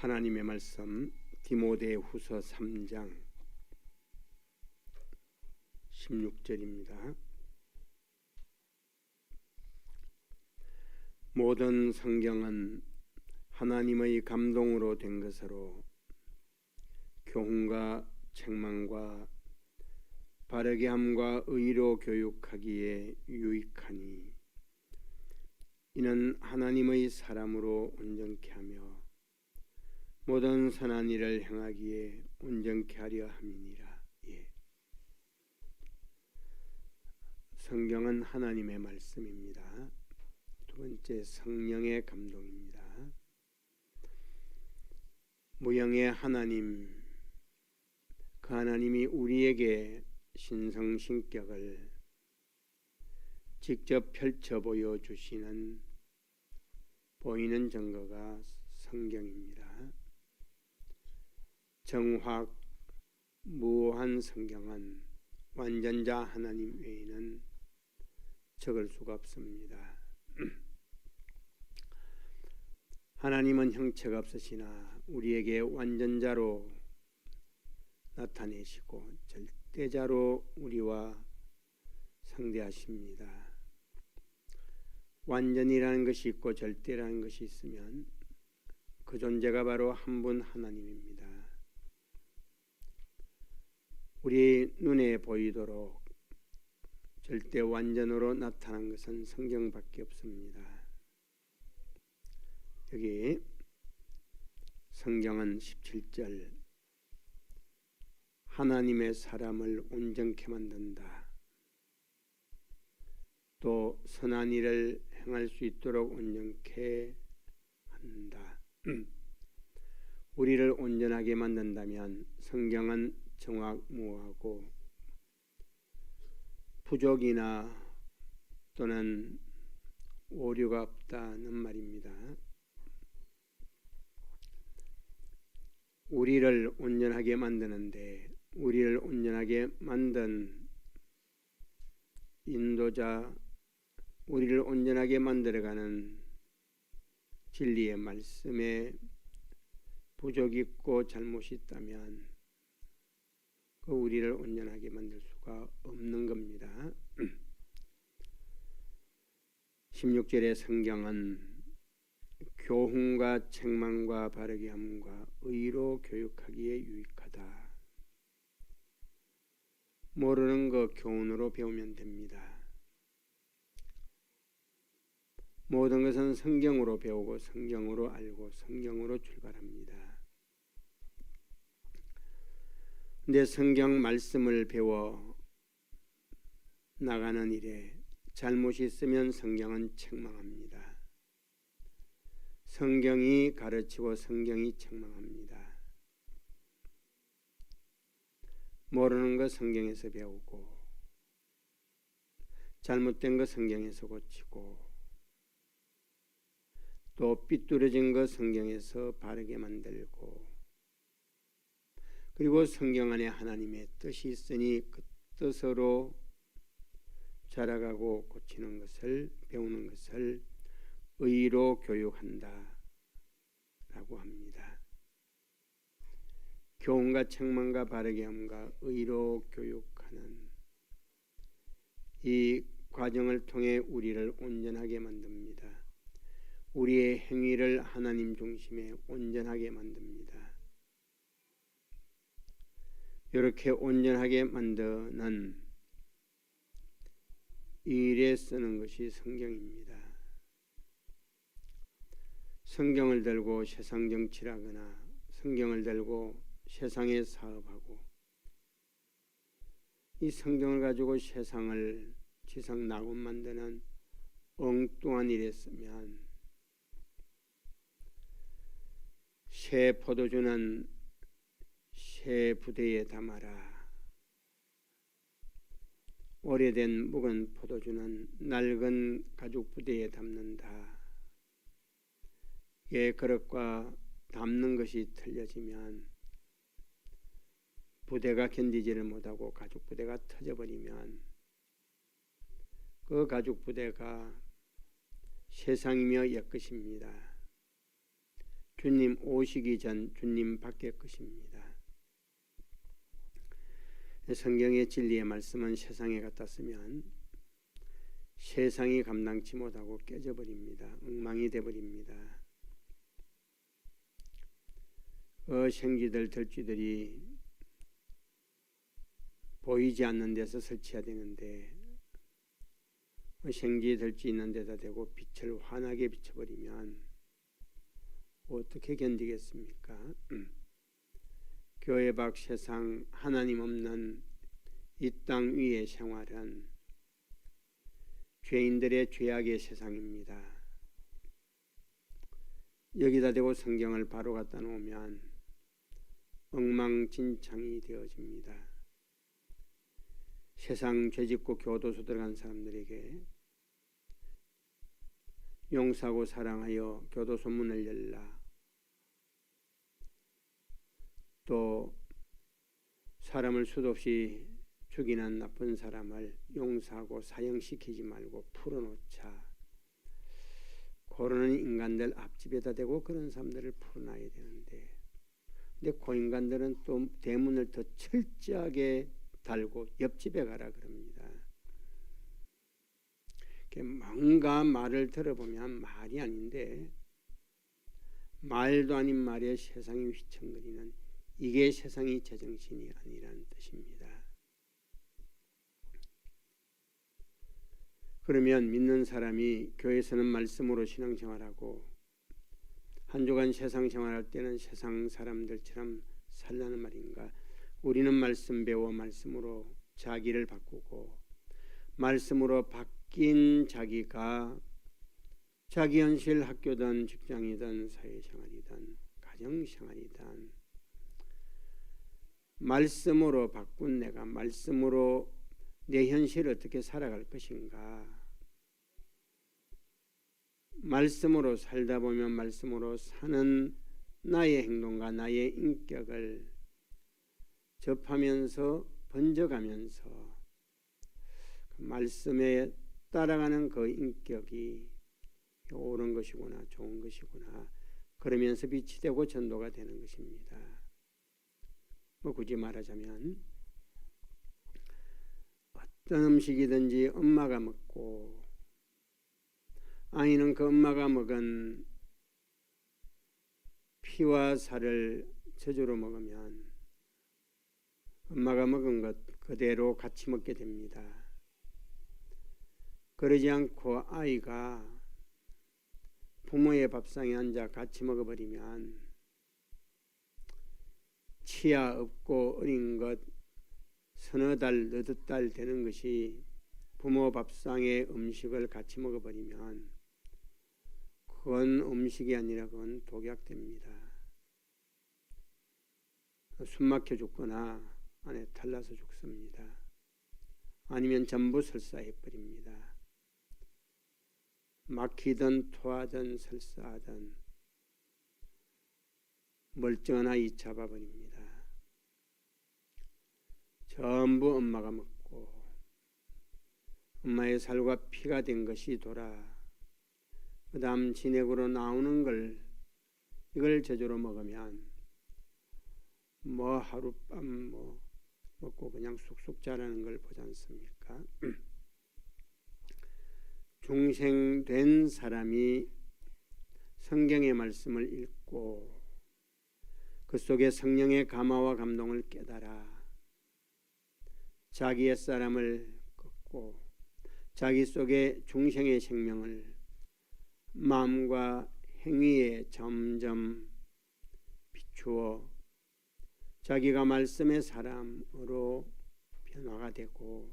하나님의 말씀 디모데 후서 3장 16절입니다. 모든 성경은 하나님의 감동으로 된 것으로 교훈과 책망과 바르게 함과 의로 교육하기에 유익하니 이는 하나님의 사람으로 온전케 하며 모든 선한 일을 행하기에 온전케 하려 함이니라. 예. 성경은 하나님의 말씀입니다. 두 번째 성령의 감동입니다. 무형의 하나님 그 하나님이 우리에게 신성신격을 직접 펼쳐 보여 주시는 보이는 증거가 성경입니다. 정확 무한 성경은 완전자 하나님 외에는 적을 수가 없습니다. 하나님은 형체가 없으시나 우리에게 완전자로 나타내시고 절대자로 우리와 상대하십니다. 완전이라는 것이 있고 절대라는 것이 있으면 그 존재가 바로 한 분 하나님입니다. 우리 눈에 보이도록 절대 완전으로 나타난 것은 성경밖에 없습니다. 여기 성경은 17절 하나님의 사람을 온전케 만든다. 또 선한 일을 행할 수 있도록 온전케 한다. 우리를 온전하게 만든다면 성경은 정확무하고 부족이나 또는 오류가 없다는 말입니다. 우리를 온전하게 만드는데 우리를 온전하게 만든 인도자 우리를 온전하게 만들어가는 진리의 말씀에 부족이 있고 잘못이 있다면 그 우리를 온전하게 만들 수가 없는 겁니다. 16절의 성경은 교훈과 책망과 바르게 함과 의로 교육하기에 유익하다. 모르는 거 교훈으로 배우면 됩니다. 모든 것은 성경으로 배우고 성경으로 알고 성경으로 출발합니다. 근데 성경 말씀을 배워 나가는 일에 잘못이 있으면 성경은 책망합니다. 성경이 가르치고 성경이 책망합니다. 모르는 것 성경에서 배우고 잘못된 것 성경에서 고치고 또 삐뚤어진 것 성경에서 바르게 만들고 그리고 성경 안에 하나님의 뜻이 있으니 그 뜻으로 자라가고 고치는 것을 배우는 것을 의로 교육한다 라고 합니다. 교훈과 책망과 바르게 함과 의로 교육하는 이 과정을 통해 우리를 온전하게 만듭니다. 우리의 행위를 하나님 중심에 온전하게 만듭니다. 이렇게 온전하게 만드는 일에 쓰는 것이 성경입니다. 성경을 들고 세상 정치라거나 성경을 들고 세상에 사업하고 이 성경을 가지고 세상을 지상 낙원 만드는 엉뚱한 일에 쓰면 새 포도주는 새 부대에 담아라. 오래된 묵은 포도주는 낡은 가죽 부대에 담는다. 예, 그릇과 담는 것이 틀려지면 부대가 견디지를 못하고 가죽 부대가 터져버리면 그 가죽 부대가 세상이며 옛것입니다. 주님 오시기 전 주님 밖의 것입니다. 성경의 진리의 말씀은 세상에 쓰면 세상이 감당치 못하고 깨져버립니다. 엉망이 돼버립니다. 그 생쥐들 들쥐들이 보이지 않는 데서 설치해야 되는데 그 생쥐 들쥐 있는 데다 대고 빛을 환하게 비춰버리면 어떻게 견디겠습니까? 교회 밖 세상 하나님 없는 이 땅 위의 생활은 죄인들의 죄악의 세상입니다. 여기다 대고 성경을 바로 갖다 놓으면 엉망진창이 되어집니다. 세상 죄짓고 교도소 들어간 사람들에게 용서하고 사랑하여 교도소 문을 열라. 또 사람을 수도 없이 죽이는 나쁜 사람을 용서하고 사형시키지 말고 풀어놓자. 그러는 인간들 앞집에다 대고 그런 사람들을 풀어놔야 되는데 근데 그 인간들은 또 대문을 더 철저하게 달고 옆집에 가라 그럽니다. 뭔가 말을 들어보면 말이 아닌데 말도 아닌 말에 세상이 휘청거리는 이게 세상이 제정신이 아니라는 뜻입니다. 그러면 믿는 사람이 교회에서는 말씀으로 신앙생활하고 한 주간 세상 생활할 때는 세상 사람들처럼 살라는 말인가? 우리는 말씀 배워 말씀으로 자기를 바꾸고 말씀으로 바뀐 자기가 자기 현실 학교든 직장이든 사회생활이든 가정생활이든 말씀으로 바꾼 내가 말씀으로 내 현실을 어떻게 살아갈 것인가 말씀으로 살다 보면 말씀으로 사는 나의 행동과 나의 인격을 접하면서 번져가면서 그 말씀에 따라가는 그 인격이 옳은 것이구나 좋은 것이구나 그러면서 빛이 되고 전도가 되는 것입니다. 뭐 굳이 말하자면 어떤 음식이든지 엄마가 먹고 아이는 그 엄마가 먹은 피와 살을 저주로 먹으면 엄마가 먹은 것 그대로 같이 먹게 됩니다. 그러지 않고 아이가 부모의 밥상에 앉아 같이 먹어버리면 치아 없고 어린 것 서너 달, 너댓 달 되는 것이 부모 밥상에 음식을 같이 먹어버리면 그건 음식이 아니라 그건 독약됩니다. 숨막혀 죽거나 안에 탈나서 죽습니다. 아니면 전부 설사해 버립니다. 막히든 토하든 설사하든 멀쩡한 아이 잡아버립니다. 전부 엄마가 먹고 엄마의 살과 피가 된 것이 돌아 그 다음 진액으로 나오는 걸 이걸 제조로 먹으면 뭐 하룻밤 뭐 먹고 그냥 쑥쑥 자라는 걸 보지 않습니까? 중생된 사람이 성경의 말씀을 읽고 그 속에 성령의 감화와 감동을 깨달아 자기의 사람을 꺾고 자기 속에 중생의 생명을 마음과 행위에 점점 비추어 자기가 말씀의 사람으로 변화가 되고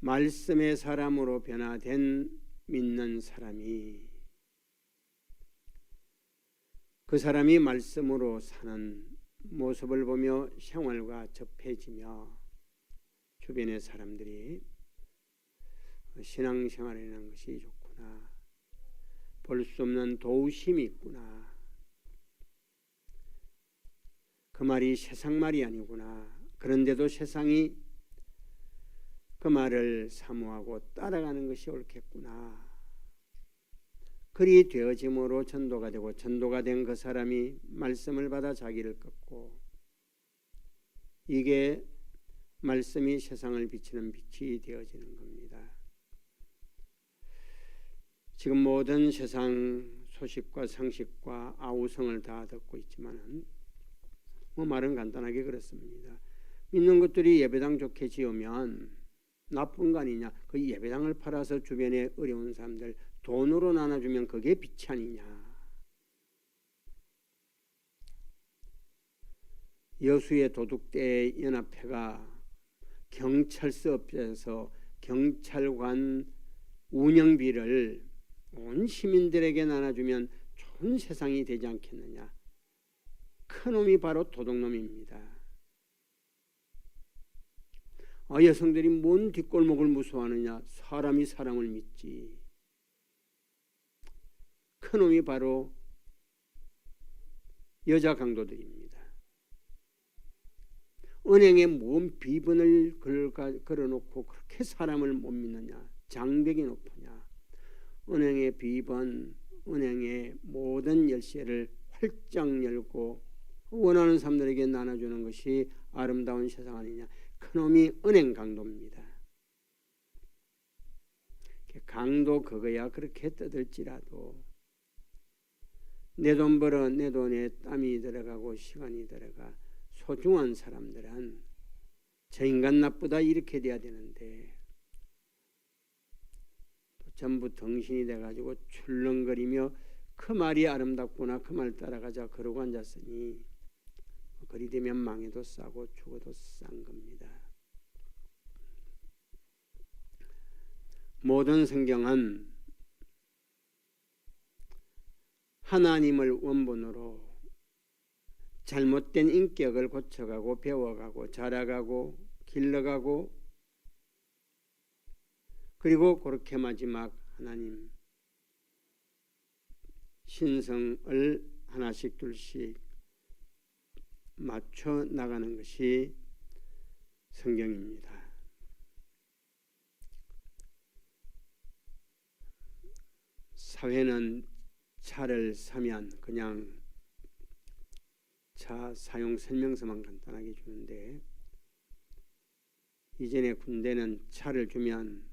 말씀의 사람으로 변화된 믿는 사람이 그 사람이 말씀으로 사는 모습을 보며 생활과 접해지며 주변의 사람들이 신앙생활이라는 것이 좋구나. 볼 수 없는 도우심이 있구나. 그 말이 세상 말이 아니구나. 그런데도 세상이 그 말을 사모하고 따라가는 것이 옳겠구나. 그리 되어짐으로 전도가 되고 전도가 된 그 사람이 말씀을 받아 자기를 꺾고 이게 말씀이 세상을 비치는 빛이 되어지는 겁니다. 지금 모든 세상 소식과 상식과 아우성을 다 듣고 있지만은 뭐 말은 간단하게 그렇습니다. 믿는 것들이 예배당 좋게 지으면 나쁜 거 아니냐? 그 예배당을 팔아서 주변에 어려운 사람들 돈으로 나눠주면 그게 빛이 아니냐? 여수의 도둑대 연합회가 경찰서업에서 경찰관 운영비를 온 시민들에게 나눠주면 좋은 세상이 되지 않겠느냐? 큰 놈이 바로 도둑놈입니다. 아, 여성들이 뭔 뒷골목을 무서워하느냐? 사람이 사람을 믿지. 큰 놈이 바로 여자 강도들입니다. 은행에 뭔 비번을 걸어놓고 그렇게 사람을 못 믿느냐? 장벽이 높으냐? 은행의 비번, 은행의 모든 열쇠를 활짝 열고 원하는 사람들에게 나눠주는 것이 아름다운 세상 아니냐? 그놈이 은행 강도입니다. 강도 그거야 그렇게 떠들지라도 내 돈 벌어 내 돈에 땀이 들어가고 시간이 들어가 소중한 사람들은 저 인간 나쁘다 이렇게 돼야 되는데 전부 덩신이 돼가지고 출렁거리며 그 말이 아름답구나 그 말 따라가자 그러고 앉았으니 그리 되면 망해도 싸고 죽어도 싼 겁니다. 모든 성경은 하나님을 원본으로 잘못된 인격을 고쳐가고 배워가고 자라가고 길러가고 그리고 그렇게 마지막 하나님 신성을 하나씩 둘씩 맞춰 나가는 것이 성경입니다. 사회는 차를 사면 그냥 차 사용 설명서만 간단하게 주는데 이전에 군대는 차를 주면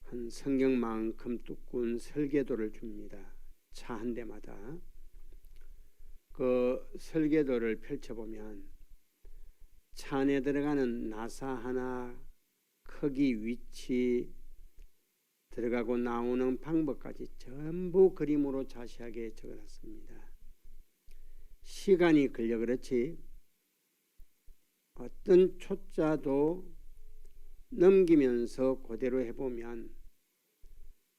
한 성경만큼 두꺼운 설계도를 줍니다. 차 한 대마다 그 설계도를 펼쳐보면 차 안에 들어가는 나사 하나 크기 위치 들어가고 나오는 방법까지 전부 그림으로 자세하게 적어놨습니다. 시간이 걸려 그렇지 어떤 초자도 넘기면서 그대로 해보면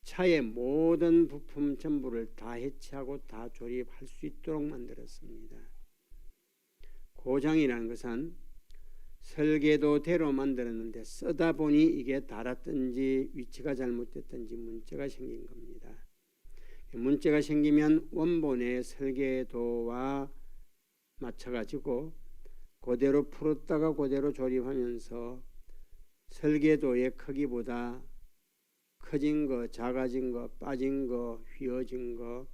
차의 모든 부품 전부를 다 해체하고 다 조립할 수 있도록 만들었습니다. 고장이라는 것은 설계도대로 만들었는데 쓰다 보니 이게 닳았든지 위치가 잘못됐든지 문제가 생긴 겁니다. 문제가 생기면 원본의 설계도와 맞춰가지고 그대로 풀었다가 그대로 조립하면서 설계도의 크기보다 커진 거, 작아진 거, 빠진 거, 휘어진 거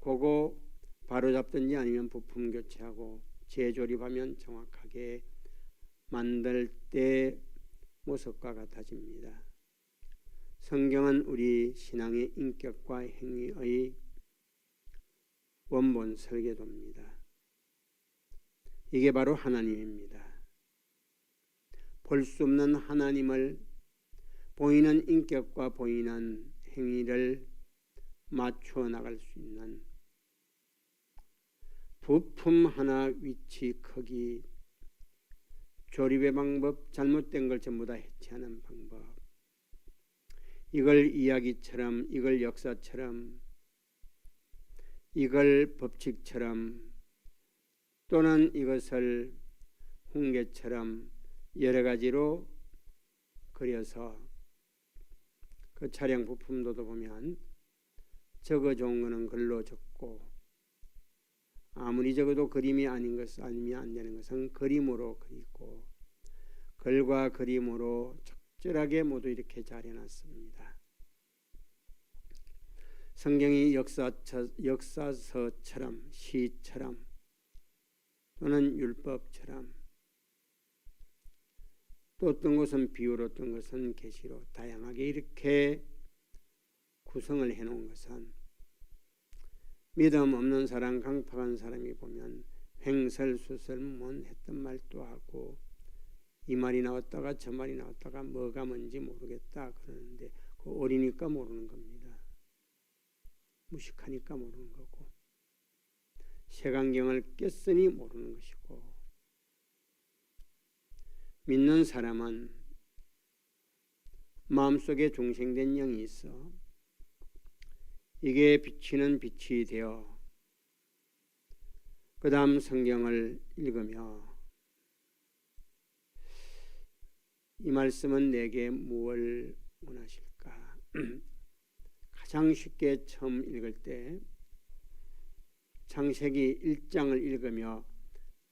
그거 바로 잡든지 아니면 부품 교체하고 재조립하면 정확하게 만들 때 모습과 같아집니다. 성경은 우리 신앙의 인격과 행위의 원본 설계도입니다. 이게 바로 하나님입니다. 볼 수 없는 하나님을 보이는 인격과 보이는 행위를 맞추어 나갈 수 있는 부품 하나 위치 크기 조립의 방법 잘못된 걸 전부 다 해체하는 방법 이걸 이야기처럼 이걸 역사처럼 이걸 법칙처럼 또는 이것을 홍계처럼 여러 가지로 그려서 그 차량 부품도도 보면 적어 좋은 거는 글로 적고 아무리 적어도 그림이 아닌 것 아니면 안 되는 것은 그림으로 그리고 글과 그림으로 적절하게 모두 이렇게 잘 해놨습니다. 성경이 역사, 역사서처럼 시처럼 또는 율법처럼 또 어떤 것은 비유로 어떤 것은 계시로 다양하게 이렇게 구성을 해 놓은 것은 믿음 없는 사람 강팍한 사람이 보면 횡설수설문 했던 말도 하고 이 말이 나왔다가 저 말이 나왔다가 뭐가 뭔지 모르겠다 그러는데 그 어리니까 모르는 겁니다. 무식하니까 모르는 거고 세간경을 깼으니 모르는 것이고 믿는 사람은 마음속에 중생된 영이 있어 이게 비치는 빛이 되어 그 다음 성경을 읽으며 이 말씀은 내게 무엇을 원하실까? 가장 쉽게 처음 읽을 때 창세기 1장을 읽으며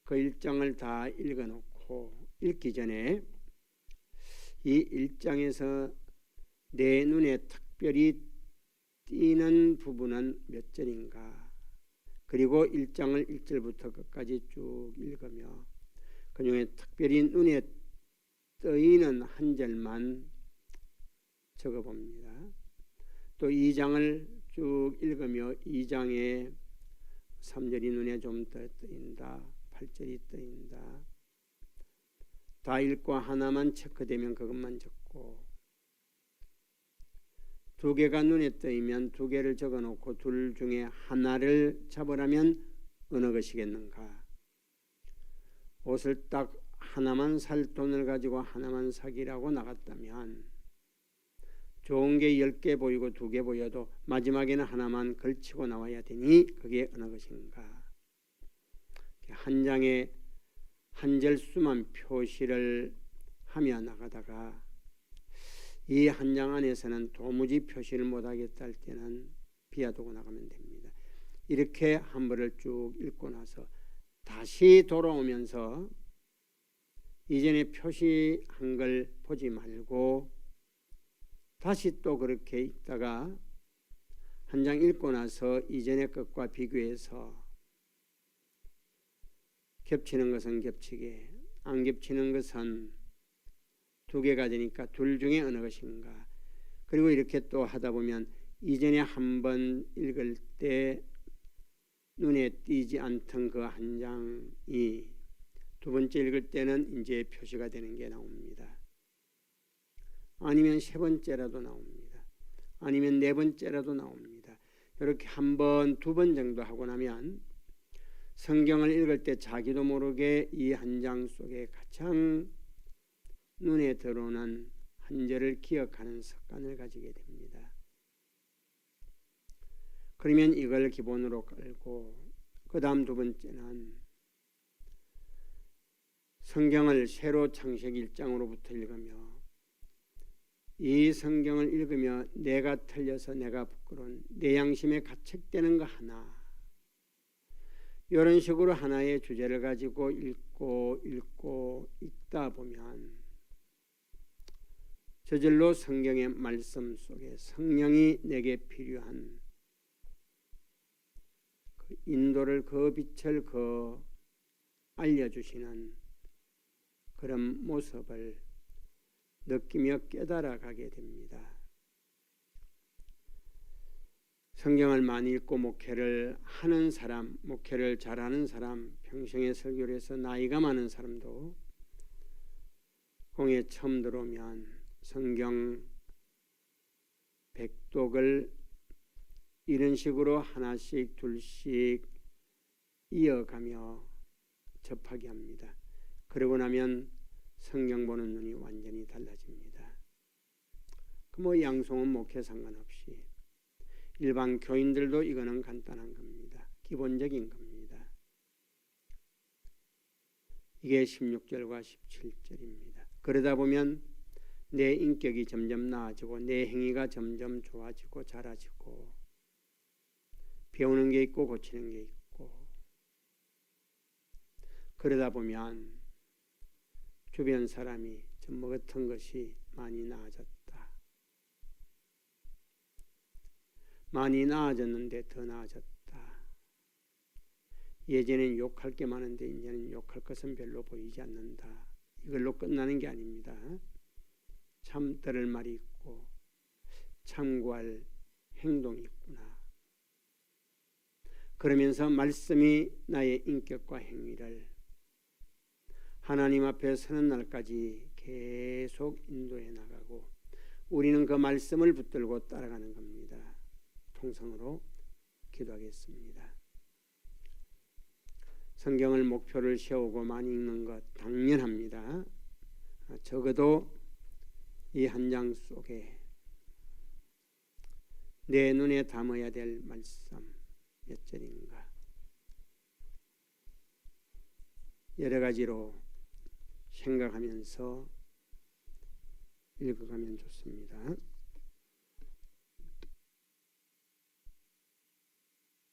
그 1장을 다 읽어놓고 읽기 전에 이 1장에서 내 눈에 특별히 띄는 부분은 몇 절인가 그리고 1장을 1절부터 끝까지 쭉 읽으며 그 중에 특별히 눈에 떠있는 한 절만 적어봅니다. 또 2장을 쭉 읽으며 2장에 3절이 눈에 좀 떠인다. 8절이 떠인다. 다 읽고 하나만 체크되면 그것만 적고 두 개가 눈에 떠이면 두 개를 적어놓고 둘 중에 하나를 잡으라면 어느 것이겠는가? 옷을 딱 하나만 살 돈을 가지고 하나만 사기라고 나갔다면 좋은 게 열 개 보이고 두 개 보여도 마지막에는 하나만 걸치고 나와야 되니 그게 어느 것인가? 한 장에 한 절 수만 표시를 하며 나가다가 이 한 장 안에서는 도무지 표시를 못하겠다 할 때는 비워두고 나가면 됩니다. 이렇게 한 번을 쭉 읽고 나서 다시 돌아오면서 이전에 표시한 걸 보지 말고 다시 또 그렇게 있다가 한 장 읽고 나서 이전의 것과 비교해서 겹치는 것은 겹치게 안 겹치는 것은 두 개가 되니까 둘 중에 어느 것인가 그리고 이렇게 또 하다 보면 이전에 한 번 읽을 때 눈에 띄지 않던 그 한 장이 두 번째 읽을 때는 이제 표시가 되는 게 나옵니다. 아니면 세 번째라도 나옵니다. 아니면 네 번째라도 나옵니다. 이렇게 한 번, 두 번 정도 하고 나면 성경을 읽을 때 자기도 모르게 이 한 장 속에 가장 눈에 들어오는 한 절을 기억하는 습관을 가지게 됩니다. 그러면 이걸 기본으로 끌고 그 다음 두 번째는 성경을 새로 창세기 1장으로부터 읽으며 이 성경을 읽으며 내가 틀려서 내가 부끄러운 내 양심에 가책되는 거 하나. 이런 식으로 하나의 주제를 가지고 읽고 읽고 읽다 보면 저절로 성경의 말씀 속에 성령이 내게 필요한 그 인도를 그 빛을 그 알려주시는 그런 모습을 느끼며 깨달아 가게 됩니다. 성경을 많이 읽고 목회를 하는 사람, 목회를 잘하는 사람, 평생에 설교를 해서 나이가 많은 사람도 공에 처음 들어오면 성경 백독을 이런 식으로 하나씩 둘씩 이어가며 접하게 합니다. 그러고 나면 성경 보는 눈이 완전히 달라집니다. 그 뭐 양송은 목회 상관없이 일반 교인들도 이거는 간단한 겁니다. 기본적인 겁니다. 이게 16절과 17절입니다. 그러다 보면 내 인격이 점점 나아지고 내 행위가 점점 좋아지고 잘아지고 배우는 게 있고 고치는 게 있고 그러다 보면 주변 사람이 좀 먹었던 것이 많이 나아졌다. 많이 나아졌는데 더 나아졌다. 예전엔 욕할 게 많은데 이제는 욕할 것은 별로 보이지 않는다. 이걸로 끝나는 게 아닙니다. 참 들을 말이 있고 참고할 행동이 있구나. 그러면서 말씀이 나의 인격과 행위를 하나님 앞에 서는 날까지 계속 인도해 나가고 우리는 그 말씀을 붙들고 따라가는 겁니다. 통성으로 기도하겠습니다. 성경을 목표를 세우고 많이 읽는 것 당연합니다. 적어도 이 한 장 속에 내 눈에 담아야 될 말씀 몇 절인가 여러 가지로 생각하면서 읽어가면 좋습니다.